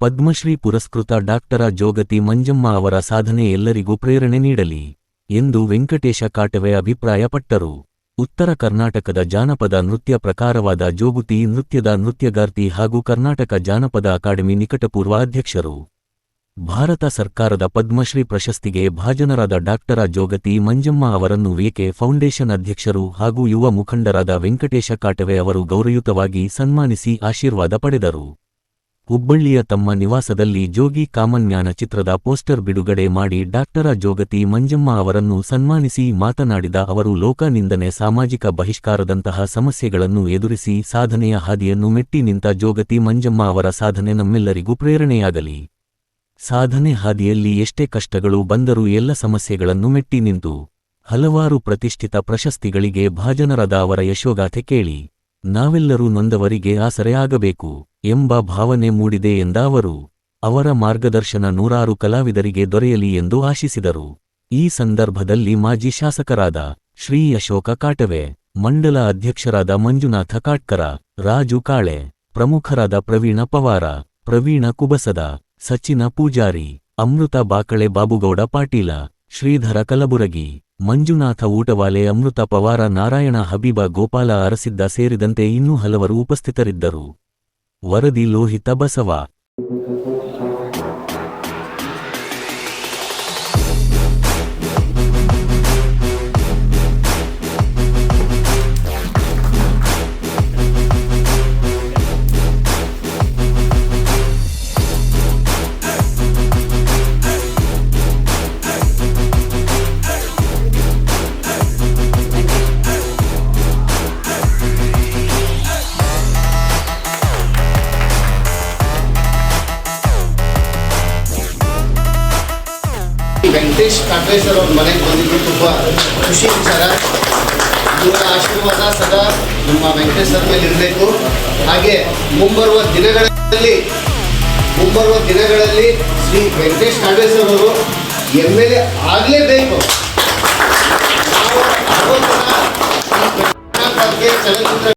ಪದ್ಮಶ್ರೀ ಪುರಸ್ಕೃತ ಡಾಕ್ಟರ ಜೋಗತಿ ಮಂಜಮ್ಮ ಅವರ ಸಾಧನೆ ಎಲ್ಲರಿಗೂ ಪ್ರೇರಣೆ ನೀಡಲಿ ಎಂದು ವೆಂಕಟೇಶ ಕಾಟವೆ ಅಭಿಪ್ರಾಯಪಟ್ಟರು. ಉತ್ತರ ಕರ್ನಾಟಕದ ಜಾನಪದ ನೃತ್ಯ ಪ್ರಕಾರವಾದ ಜೋಗುತಿ ನೃತ್ಯದ ನೃತ್ಯಗಾರ್ತಿ ಹಾಗೂ ಕರ್ನಾಟಕ ಜಾನಪದ ಅಕಾಡೆಮಿ ನಿಕಟಪೂರ್ವ ಅಧ್ಯಕ್ಷರು. ಭಾರತ ಸರ್ಕಾರದ ಪದ್ಮಶ್ರೀ ಪ್ರಶಸ್ತಿಗೆ ಭಾಜನರಾದ ಡಾಕ್ಟರ ಜೋಗತಿ ಮಂಜಮ್ಮ ಅವರನ್ನು ವಿಕೆ ಫೌಂಡೇಶನ್ ಅಧ್ಯಕ್ಷರು ಹಾಗೂ ಯುವ ಮುಖಂಡರಾದ ವೆಂಕಟೇಶ ಕಾಟವೆ ಅವರು ಗೌರಯುತವಾಗಿ ಸನ್ಮಾನಿಸಿ ಆಶೀರ್ವಾದ ಪಡೆದರು. ಹುಬ್ಬಳ್ಳಿಯ ತಮ್ಮ ನಿವಾಸದಲ್ಲಿ ಜೋಗಿ ಕಾಮನ್ಯಾನ ಚಿತ್ರದ ಪೋಸ್ಟರ್ ಬಿಡುಗಡೆ ಮಾಡಿ ಡಾಕ್ಟರ ಜೋಗತಿ ಮಂಜಮ್ಮ ಅವರನ್ನು ಸನ್ಮಾನಿಸಿ ಮಾತನಾಡಿದ ಅವರು ಲೋಕ ಸಾಮಾಜಿಕ ಬಹಿಷ್ಕಾರದಂತಹ ಸಮಸ್ಯೆಗಳನ್ನು ಎದುರಿಸಿ ಸಾಧನೆಯ ಹಾದಿಯನ್ನು ಮೆಟ್ಟಿ ನಿಂತ ಜೋಗತಿ ಮಂಜಮ್ಮ ಅವರ ಸಾಧನೆ ನಮ್ಮೆಲ್ಲರಿಗೂ ಪ್ರೇರಣೆಯಾಗಲಿ. ಸಾಧನೆ ಹಾದಿಯಲ್ಲಿ ಎಷ್ಟೇ ಕಷ್ಟಗಳು ಬಂದರೂ ಎಲ್ಲ ಸಮಸ್ಯೆಗಳನ್ನು ಮೆಟ್ಟಿ ನಿಂತು ಹಲವಾರು ಪ್ರತಿಷ್ಠಿತ ಪ್ರಶಸ್ತಿಗಳಿಗೆ ಭಾಜನರಾದ ಅವರ ಯಶೋಗಾಥೆ ಕೇಳಿ, ನಾವೆಲ್ಲರೂ ನೊಂದವರಿಗೆ ಆಸರೆ ಆಗಬೇಕು. ಎಂಬ ಭಾವನೆ ಮೂಡಿದೆ ಎಂದ ಅವರು, ಅವರ ಮಾರ್ಗದರ್ಶನ ನೂರಾರು ಕಲಾವಿದರಿಗೆ ದೊರೆಯಲಿ ಎಂದು ಆಶಿಸಿದರು. ಈ ಸಂದರ್ಭದಲ್ಲಿ ಮಾಜಿ ಶಾಸಕರಾದ ಶ್ರೀ ಅಶೋಕ ಕಾಟವೆ, ಮಂಡಲ ಅಧ್ಯಕ್ಷರಾದ ಮಂಜುನಾಥ ಕಾಟ್ಕರ, ರಾಜು ಕಾಳೆ, ಪ್ರಮುಖರಾದ ಪ್ರವೀಣ ಪವಾರ, ಪ್ರವೀಣ ಕುಬಸದ, ಸಚಿನ ಪೂಜಾರಿ, ಅಮೃತ ಬಾಕಳೆ ಬಾಬುಗೌಡ ಪಾಟೀಲ, ಶ್ರೀಧರ ಕಲಬುರಗಿ, ಮಂಜುನಾಥ ಊಟವಾಲೆ ಅಮೃತ ಪವಾರ ನಾರಾಯಣ ಹಬೀಬ ಗೋಪಾಲ ಅರಸಿದ್ದ ಸೇರಿದಂತೆ ಇನ್ನೂ ಹಲವರು ಉಪಸ್ಥಿತರಿದ್ದರು. ವರದಿ ಲೋಹಿತ ಬಸವ. ವೆಂಕಟೇಶ್ ಕಾಟ್ರೆ ಸರ್ ಅವ್ರ ಮನೆಗೆ ಬಂದಿದ್ದು ತುಂಬ ಖುಷಿ ವಿಚಾರ ಇವರ ಆಶೀರ್ವಾದ ಸದಾ ನಮ್ಮ ವೆಂಕಟೇಶ್ ಸರ್ ಮೇಲೆ ಇರಬೇಕು ಹಾಗೆ ಮುಂಬರುವ ದಿನಗಳಲ್ಲಿ ಮುಂಬರುವ ದಿನಗಳಲ್ಲಿ ಶ್ರೀ ವೆಂಕಟೇಶ್ ಕಾಟ್ರೆ ಅವರು ಎಂ ಎಲ್ ಎ ಆಗಲೇಬೇಕು